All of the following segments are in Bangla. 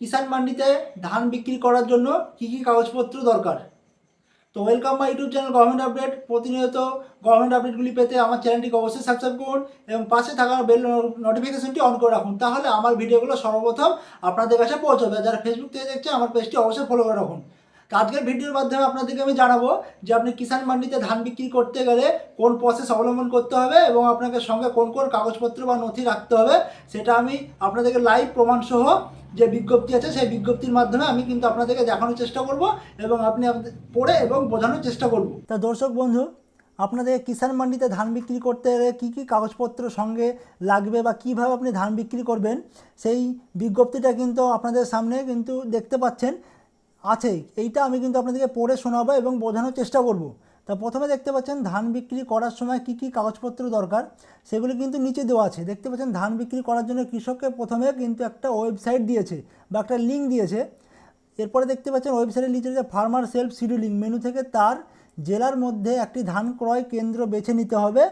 কিষাণ মান্ডিতে ধান বিক্রি করার জন্য কী কী কাগজপত্র দরকার? তো welcome my YouTube channel government update প্রতিনিয়ত গভর্নমেন্ট আপডেটগুলি পেতে আমার চ্যানেলটিকে অবশ্যই সাবস্ক্রাইব করুন এবং পাশে থাকা বেল নোটিফিকেশনটি অন করে রাখুন। তাহলে আমার ভিডিওগুলো সর্বপ্রথম আপনাদের কাছে পৌঁছবে। যারা ফেসবুক থেকে দেখছে, আমার পেজটি অবশ্যই ফলো করে রাখুন। তো আজকের ভিডিওর মাধ্যমে আপনাদেরকে আমি জানাব যে আপনি কিষাণ মান্ডিতে ধান বিক্রি করতে গেলে কোন প্রসেস অবলম্বন করতে হবে এবং আপনাকে সঙ্গে কোন কোন কাগজপত্র বা নথি রাখতে হবে সেটা আমি আপনাদেরকে লাইভ প্রমাণসহ যে বিজ্ঞপ্তি আছে সেই বিজ্ঞপ্তির মাধ্যমে আমি কিন্তু আপনাদেরকে দেখানোর চেষ্টা করব এবং আপনি পড়ে এবং বোঝানোর চেষ্টা করব। তা দর্শক বন্ধু, আপনাদের কিষাণ মান্ডিতে ধান বিক্রি করতে গেলে কী কী কাগজপত্র সঙ্গে লাগবে বা কীভাবে আপনি ধান বিক্রি করবেন, সেই বিজ্ঞপ্তিটা কিন্তু আপনাদের সামনে কিন্তু দেখতে পাচ্ছেন। আছে এইটা আমি কিন্তু আপনাদেরকে পড়ে শোনাবো এবং বোঝানোর চেষ্টা করব। তা প্রথমে দেখতে পাচ্ছেন, ধান বিক্রি করার সময় কি কি কাগজপত্র দরকার? সেগুলি কিন্তু নিচে দেওয়া আছে। দেখতে পাচ্ছেন, ধান বিক্রি করার জন্য কৃষককে প্রথমে কিন্তু একটা ওয়েবসাইট দিয়েছে বা একটা লিঙ্ক দিয়েছে। এরপরে দেখতে পাচ্ছেন, ওয়েবসাইটের নিচে যে ফার্মার সেলফ শিডিউলিং মেনু থেকে তার জেলার মধ্যে একটি ধান ক্রয় কেন্দ্র বেছে নিতে হবে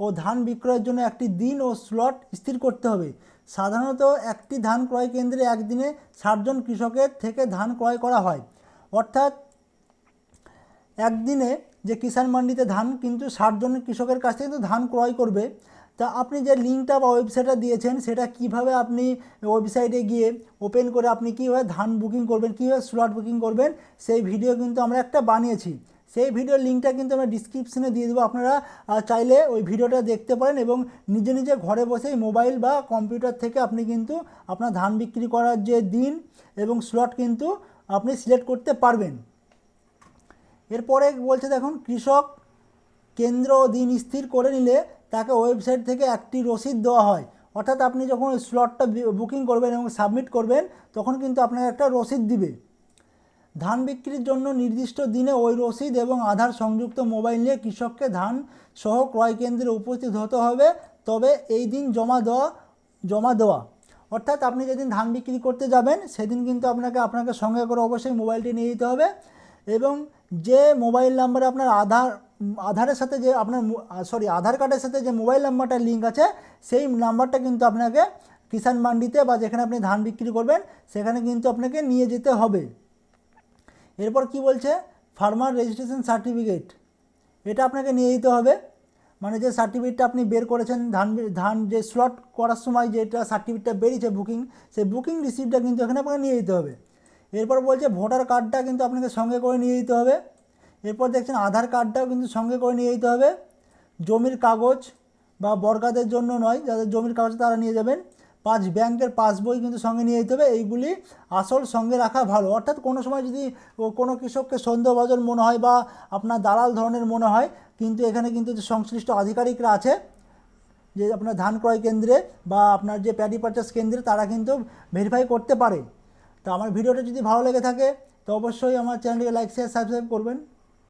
ও ধান বিক্রয়ের জন্য একটি দিন ও স্লট স্থির করতে হবে। সাধারণত একটি ধান ক্রয় কেন্দ্রে একদিনে ষাটজন কৃষকের থেকে ধান ক্রয় করা হয়। অর্থাৎ একদিনে যে কিষাণ মান্ডিতে ধান কিন্তু ষাটজন কৃষকের কাছ থেকে কিন্তু ধান ক্রয় করবে। তা আপনি যে লিঙ্কটা বা ওয়েবসাইটটা দিয়েছেন, সেটা কীভাবে আপনি ওয়েবসাইটে গিয়ে ওপেন করে আপনি কীভাবে ধান বুকিং করবেন, কীভাবে স্লট বুকিং করবেন, সেই ভিডিও কিন্তু আমরা একটা বানিয়েছি। সেই ভিডিওর লিঙ্কটা কিন্তু আমরা ডিসক্রিপশনে দিয়ে দেবো। আপনারা চাইলে ওই ভিডিওটা দেখতে পারেন এবং নিজে নিজে ঘরে বসেই মোবাইল বা কম্পিউটার থেকে আপনি কিন্তু আপনার ধান বিক্রি করার যে দিন এবং স্লট কিন্তু আপনি সিলেক্ট করতে পারবেন। এরপরে বলছে দেখুন, কৃষক কেন্দ্র দিন স্থির করে নিলে তাকে ওয়েবসাইট থেকে একটি রসিদ দেওয়া হয়। অর্থাৎ আপনি যখন স্লটটা বুকিং করবেন এবং সাবমিট করবেন, তখন কিন্তু আপনাকে একটা রসিদ দিবে। ধান বিক্রির জন্য নির্দিষ্ট দিনে ওই রসিদ এবং আধার সংযুক্ত মোবাইল নিয়ে কৃষককে ধান সহ ক্রয় কেন্দ্রে উপস্থিত হতে হবে। তবে এই দিন জমা দেওয়া জমা দেওয়া। অর্থাৎ আপনি যেদিন ধান বিক্রি করতে যাবেন, সেদিন কিন্তু আপনাকে আপনাকে সঙ্গে করে অবশ্যই মোবাইলটি নিয়ে যেতে হবে। এবং যে মোবাইল নাম্বারে আপনার আধার, আধারের সাথে যে আপনার সরি আধার কার্ডের সাথে যে মোবাইল নাম্বারটা লিঙ্ক আছে, সেই নাম্বারটা কিন্তু আপনাকে কিষাণ মান্ডিতে বা যেখানে আপনি ধান বিক্রি করবেন, সেখানে কিন্তু আপনাকে নিয়ে যেতে হবে। এরপর কি বলছে? ফার্মার রেজিস্ট্রেশন সার্টিফিকেট এটা আপনাকে নিয়ে যেতে হবে। মানে যে সার্টিফিকেটটা আপনি বের করেছেন, ধান ধান যে স্লট করার সময় যেটা সার্টিফিকেটটা বেরিয়েছে বুকিং সেই বুকিং রিসিপ্টটা কিন্তু এখানে আপনাকে নিয়ে যেতে হবে। এরপর বলছে ভোটার কার্ডটা কিন্তু আপনাকে সঙ্গে করে নিয়ে যেতে হবে। এরপর দেখছেন আধার কার্ডটাও কিন্তু সঙ্গে করে নিয়ে যেতে হবে। জমির কাগজ বা বর্গাদের জন্য নয়, যাদের জমির কাগজ তারা নিয়ে যাবেন। পাঁচ ব্যাংকের পাসবই কিন্তু সঙ্গে নিয়ে যেতে হবে। এইগুলি আসল সঙ্গে রাখা ভালো। অর্থাৎ কোনো সময় যদি কোনো কৃষককে সন্দেহভাজন মনে হয় বা আপনার দালাল ধরনের মনে হয়, কিন্তু এখানে কিন্তু যে সংশ্লিষ্ট আধিকারিকরা আছে, যে আপনার ধান ক্রয় কেন্দ্রে বা আপনার যে প্যাডি পারচেস কেন্দ্রে, তারা কিন্তু ভেরিফাই করতে পারে। তো আমার ভিডিওটা যদি ভালো লেগে থাকে, তো অবশ্যই আমার চ্যানেলটিকে লাইক শেয়ার সাবস্ক্রাইব করবেন।